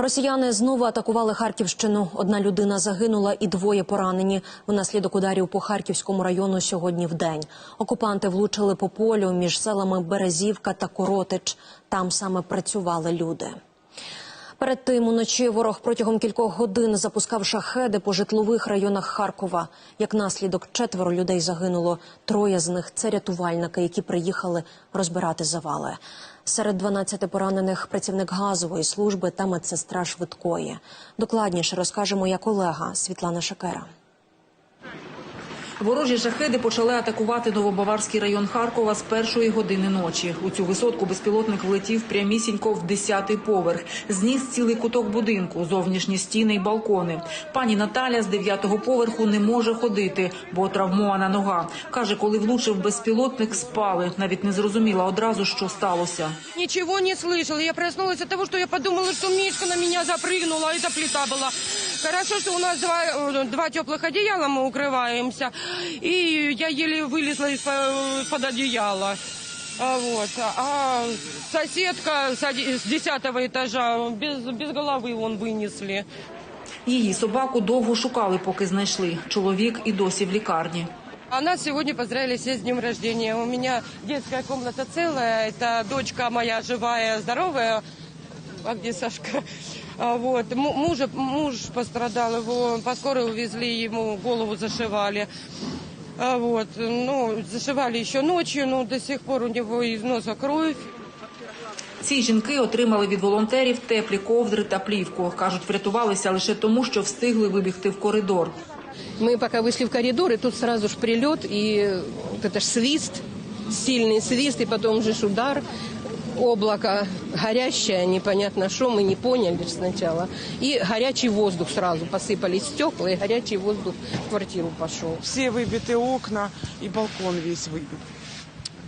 Росіяни знову атакували Харківщину. Одна людина загинула і двоє поранені внаслідок ударів по Харківському району сьогодні в день. Окупанти влучили по полю між селами Березівка та Коротич. Там саме працювали люди. Перед тим уночі ворог протягом кількох годин запускав шахеди по житлових районах Харкова. Як наслідок, четверо людей загинуло. Троє з них це рятувальники, які приїхали розбирати завали. Серед 12 поранених працівник газової служби та медсестра швидкої. Докладніше розкаже моя колега Світлана Шакера. Ворожі шахеди почали атакувати Новобаварський район Харкова з першої години ночі. У цю висотку безпілотник влетів прямісінько в 10-й поверх. Зніс цілий куток будинку, зовнішні стіни й балкони. Пані Наталя з 9-го поверху не може ходити, бо травмована нога. Каже, коли влучив безпілотник, спали. Навіть не зрозуміла одразу, що сталося. Ничего не слышала. Я проснулась от того, что я подумала, что Мишка на меня запрыгнула. Это плита была. Хорошо, что у нас два, э, два теплых одеяла, мы укрываемся. И я еле вылезла из-под одеяла. А Вот. А соседка с оди- с десятого этажа без, без головы он вынесли. Її собаку довго шукали, поки знайшли. Чоловік і досі в лікарні. А нас сегодня поздравили все с днем рождения. У меня детская комната целая. Это дочка моя живая, здоровая. А где Сашка? А Вот. Му- Мужа, муж пострадал, его по скорой увезли, ему голову зашивали. А Вот. Ну, зашивали еще ночью, но до сих пор у него из носа кровь. Ці жінки отримали від волонтерів теплі ковдри та плівку. Кажуть, врятувалися лише тому, що встигли вибігти в коридор. Мы пока вышли в коридор, и тут сразу же прилет, и вот это ж свист, сильный свист, и потом же ж удар, облако горящее, непонятно что, мы не поняли сначала. И горячий воздух сразу, посыпались стекла, и горячий воздух в квартиру пошел. все выбиты окна и балкон весь выбит.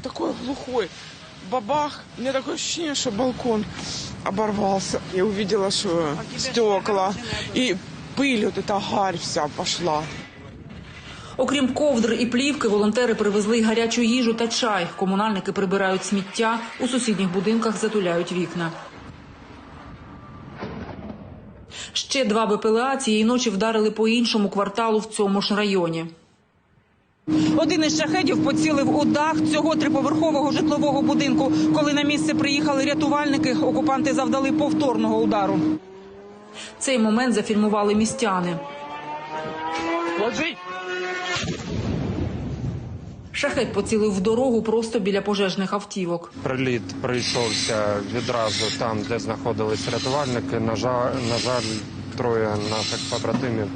Такой глухой бабах. У меня такое ощущение, что балкон оборвался. Я увидела, что стекла и пыль, вот эта гарь вся пошла. Окрім ковдр і плівки, волонтери привезли й гарячу їжу та чай. Комунальники прибирають сміття, у сусідніх будинках затуляють вікна. Ще два БПЛА цієї ночі вдарили по іншому кварталу в цьому ж районі. Один із шахедів поцілив у дах цього триповерхового житлового будинку. Коли на місце приїхали рятувальники, окупанти завдали повторного удару. Цей момент зафільмували містяни. Шахет поцілив в дорогу просто біля пожежних автівок. Приліт прийшовся відразу там, де знаходились рятувальники. На жаль, на жаль, троє наших побратимів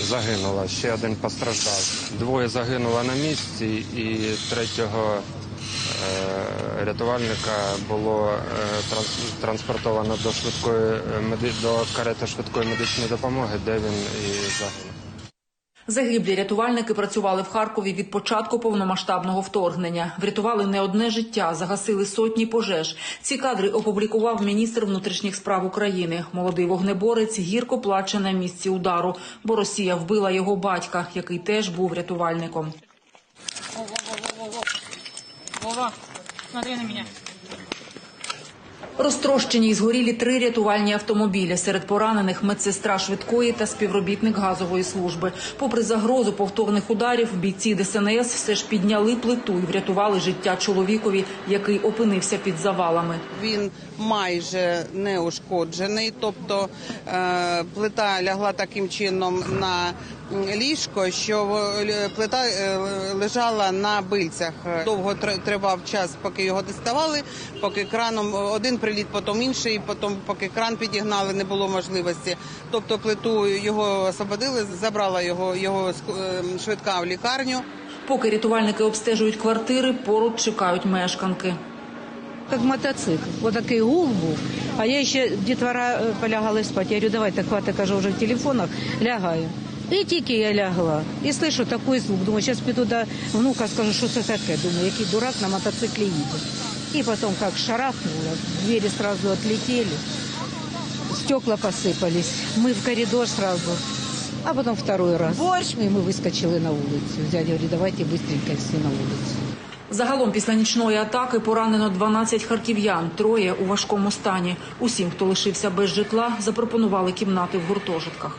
загинуло. Ще один постраждав. Двоє загинуло на місці, і третього е, рятувальника було е, транспортовано до швидкої е, до карети швидкої медичної допомоги, де він і загинув. Загиблі рятувальники працювали в Харкові від початку повномасштабного вторгнення. Врятували не одне життя, загасили сотні пожеж. Ці кадри опублікував міністр внутрішніх справ України. Молодий вогнеборець гірко плаче на місці удару, бо Росія вбила його батька, який теж був рятувальником. Вова, смотри на меня. Розтрощені і згорілі три рятувальні автомобілі. Серед поранених медсестра швидкої та співробітник газової служби. Попри загрозу повторних ударів, бійці ДСНС все ж підняли плиту і врятували життя чоловікові, який опинився під завалами. Він майже не ушкоджений, тобто е, плита лягла таким чином на ліжко, що е, плита е, лежала на бильцях. Довго тривав час, поки його діставали, поки краном один приліт, потім інший, потім поки кран підігнали, не було можливості. Тобто плиту його освободили, забрала його, його ск- е, швидка в лікарню. Поки рятувальники обстежують квартири, поруч чекають мешканки. Как мотоцикл. Вот такий гул був. А я ще дітвора полягали спати. Я говорю, давайте хвати, кажу, вже в телефонах, лягаю. І тільки я лягла. І слышу такий звук. Думаю, зараз піду до внука, скажу, що це таке. Думаю, який дурак на мотоциклі їде. І потім як шарахнуло, двері сразу отлетели, стекла посипались. Ми в коридор сразу. А потім второй раз. Борщ! І ми вискочили на вулицю. Дядя говорить, давайте быстренько всі на вулицю. Загалом після нічної атаки поранено 12 харків'ян, троє у важкому стані. Усім, хто лишився без житла, запропонували кімнати в гуртожитках.